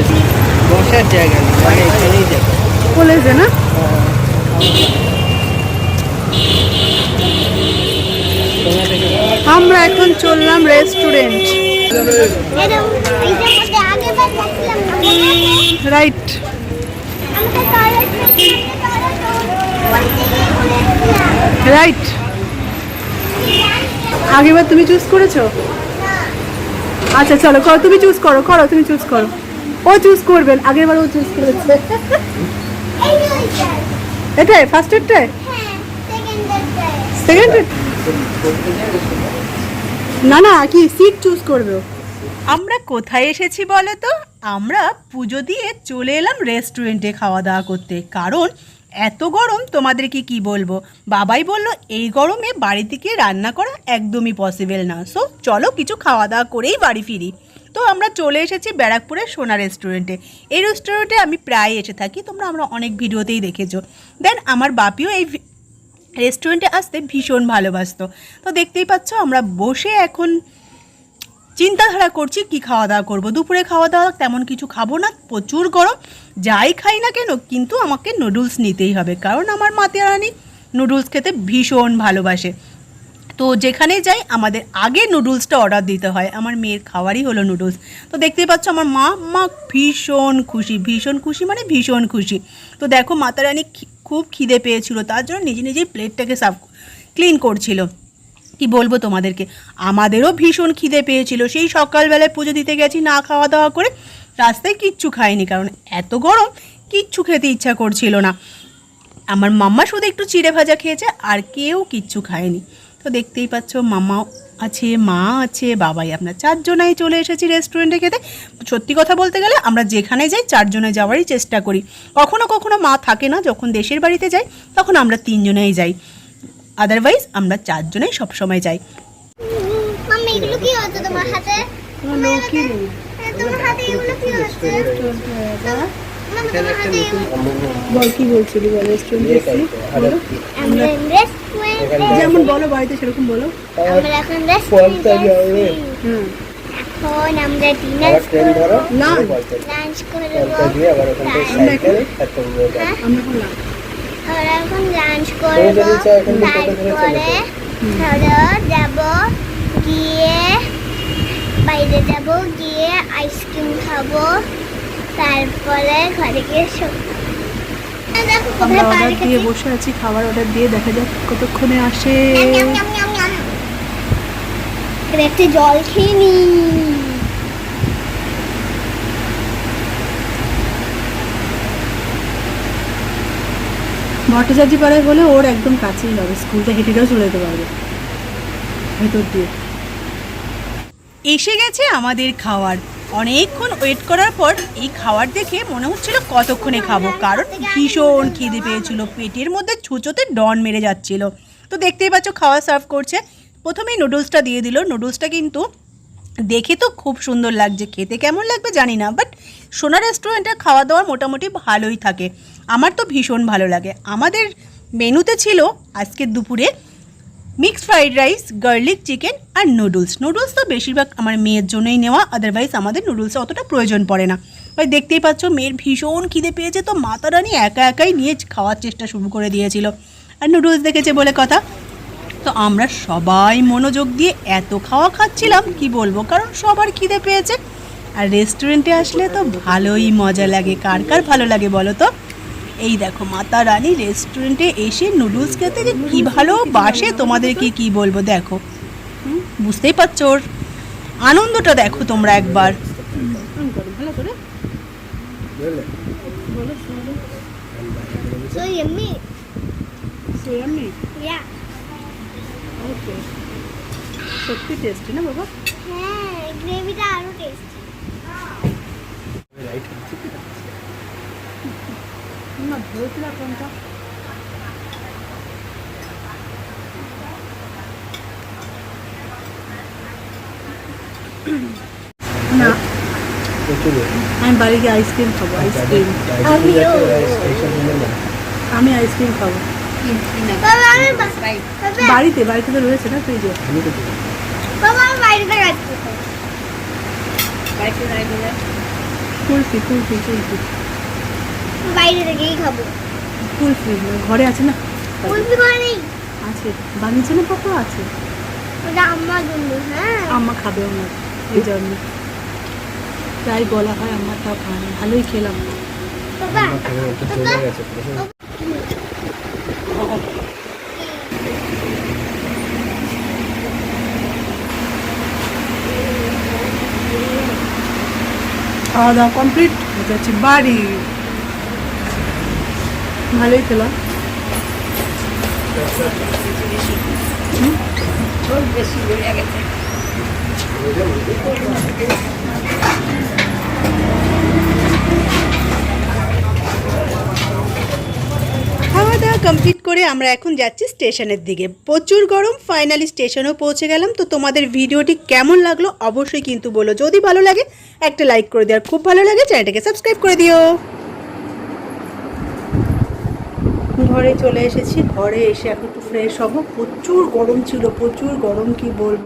এসেছি বসার জায়গা নেই মানে এখানেই যাব। কলেজে না? আমরা এখন চললাম রেস্টুরেন্ট? রাইট। রাইট। আগেবার তুমি চুজ করেছ? আচ্ছা চলো করো তুমি চুজ করো করো, তুমি চুজ করো। ও চুজ করবেন, আগের বার ও চুজ করেছে। এটাই ফার্স্ট এডটাই সেকেন্ড না না, কি সিট চুজ করবে আমরা কোথায় এসেছি বলো তো? আমরা পুজো দিয়ে চলে এলাম রেস্টুরেন্টে খাওয়া দাওয়া করতে। কারণ এত গরম, তোমাদেরকে কি বলব? বাবাই বলল, এই গরমে বাড়ি থেকে রান্না করা একদমই পসিবল না। সো চলো কিছু খাওয়া দাওয়া করেই বাড়ি ফিরি। তো আমরা চলে এসেছি ব্যারাকপুরের সোনা রেস্টুরেন্টে। এই রেস্টুরেন্টে আমি প্রায় এসে থাকি, তোমরা আমরা অনেক ভিডিওতেই দেখেছ। দেন আমার বাপিও এই রেস্টুরেন্টে আসতে ভীষণ ভালোবাসতো। তো দেখতেই পাচ্ছ আমরা বসে এখন চিন্তাধারা করছি কি খাওয়া দাওয়া করব। দুপুরে খাওয়া দাওয়া তেমন কিছু খাব না, প্রচুর গরম, যাই খাই না কেন, কিন্তু আমাকে নুডলস নিতেই হবে। কারণ আমার মাতে রানী নুডলস খেতে ভীষণ ভালোবাসে। তো যেখানে যাই আমাদের আগে নুডলসটা অর্ডার দিতে হয়। আমার মেয়ের খাওয়ারই হলো নুডলস। তো দেখতেই পাচ্ছ আমার মা মা ভীষণ খুশি ভীষণ খুশি মানে ভীষণ খুশি। তো দেখো মাতা রানী খুব খিদে পেয়েছিল, তার জন্য নিজে নিজেই প্লেটটাকে সাফ ক্লিন করছিল। কি বলব তোমাদেরকে? আমাদেরও ভীষণ খিদে পেয়েছিল। সেই সকালবেলায় পুজো দিতে গেছি, না খাওয়া দাওয়া করে রাস্তায় কিচ্ছু খাইনি, কারণ এত গরম কিচ্ছু খেতে ইচ্ছা করছিল না। আমার মাম্মা শুধু একটু চিড়ে ভাজা খেয়েছে, আর কেউ কিচ্ছু খায়নি। তো দেখতেই পাচ্ছ মামা আছে মা আছে বাবাই আপনার চারজনাই চলে এসেছি রেস্টুরেন্টে খেতে সত্যি কথা বলতে গেলে আমরা যেখানে যাই চারজনে যাওয়ারই চেষ্টা করি কখনো কখনো মা থাকে না যখন দেশের বাড়িতে যাই তখন আমরা তিনজনেই যাই আদারওয়াইজ আমরা চারজনেই সবসময় যাই এগুলো কি তোমার হাতে হ্যাঁ, তোমার হাতে এগুলো হচ্ছে বল কি বলছিলি বল। আমরা রেস্টুরেন্টে যেমন বলো বাড়িতে সেরকম বলো। আমরা এখন। হুম। আমরা ডিনার ট্রেন ধরো। লাঞ্চ আমরা এখন- যাব। হ্যাঁ? লাঞ্চ করব। তারপরে। ধরো যাব গিয়ে বাইরে যাব গিয়ে আইসক্রিম খাব তারপরে ঘরে গিয়ে দেখো আমরা অর্ডার দিয়ে বসে আছি খাবার অর্ডার দিয়ে দেখা যাক কতক্ষণে আসে। একটু জল খেয়ে নি। ভট্টাচার্য পাড়ায় হলে ওর একদম কাছেই হবে স্কুলটা হেঁটে গেও চলে যেতে পারবে। ভেতর দিয়ে। এসে গেছে আমাদের খাওয়ার। অনেকক্ষণ ওয়েট করার পর এই খাবার দেখে মনে হচ্ছিল কতক্ষণে খাব। কারণ ভীষণ খিদে পেয়েছিল, পেটের মধ্যে ছুঁচোতে ডন মেরে যাচ্ছিল। তো দেখতেই পাচ্ছ, খাওয়া সার্ভ করছে। প্রথমেই নুডলসটা দিয়ে দিল। নুডলসটা কিন্তু দেখে তো খুব সুন্দর লাগছে। খেতে কেমন লাগবে জানি না বাট সোনা রেস্টুরেন্টের খাওয়া দাওয়া মোটামুটি ভালোই থাকে। আমার তো ভীষণ ভালো লাগে। আমাদের মেনুতে ছিল আজকের দুপুরে mixed fried rice garlic chicken আর নুডলস নুডলস তো বেশিরভাগ আমার মেয়ের জন্যই নেওয়া আদারওয়াইজ আমাদের নুডলসে অতটা প্রয়োজন পড়ে না। ওই দেখতেই পাচ্ছ, মেয়ের ভীষণ খিদে পেয়েছে তো মাতা রানী একা একাই নিয়ে খাওয়ার চেষ্টা শুরু করে দিয়েছিল। আর নুডলস দেখেছে বলে কথা। তো আমরা সবাই মনোযোগ দিয়ে এত খাওয়া খাচ্ছিলাম, কি বলব? কারণ সবার খিদে পেয়েছে। আর রেস্টুরেন্টে আসলে তো ভালোই মজা লাগে। কার কার ভালো লাগে বলো তো? এই দেখো মাতা রানী রেস্টুরেন্টে এসে নুডলস খেতে যে কী ভালো বাসে তোমাদেরকে কি বলব দেখো। বুঝতেই পারছ ওর? আনন্দটা দেখো তোমরা একবার। So yummy. সত্যি টেস্টি না বাবা হ্যাঁ গ্রেভিটা আরও টেস্টি রাইট হচ্ছে কি? না ধরেছিল কোনটা না। আমি বাড়ি গিয়ে আইসক্রিম খাব আইসক্রিম। আমি আইসক্রিম খাব। বাড়িতে বাড়িতে তো রয়েছে না ফ্রিজে কুলফি কুলফি কুলফি বাইরে থেকেই খাব। কুলফি ঘরে আছে না? কুলফি করে নেই। আছে। বানিয়েছে না পাপা আছে? ওটা আমার জন্য হ্যাঁ। আম্মা খাবে আমার এই জন্য। তাই বলা হয় আমার তাও খায় ভালোই খেলাম। খাওয়া দাওয়া কমপ্লিট যাচ্ছি বাড়ি। ভালোই খেলাম খাওয়া দাওয়া কমপ্লিট করে আমরা এখন যাচ্ছি স্টেশনের দিকে। প্রচুর গরম ফাইনালি স্টেশনেও পৌঁছে গেলাম। তো তোমাদের ভিডিওটি কেমন লাগল অবশ্যই কিন্তু বলো। যদি ভালো লাগে, একটা লাইক করে দিও। আর খুব ভালো লাগে, চ্যানেলটাকে সাবস্ক্রাইব করে দিও। ঘরে চলে এসেছি। ঘরে এসে এখন একটু ফ্রেশ হব। প্রচুর গরম ছিল, প্রচুর গরম কি বলব।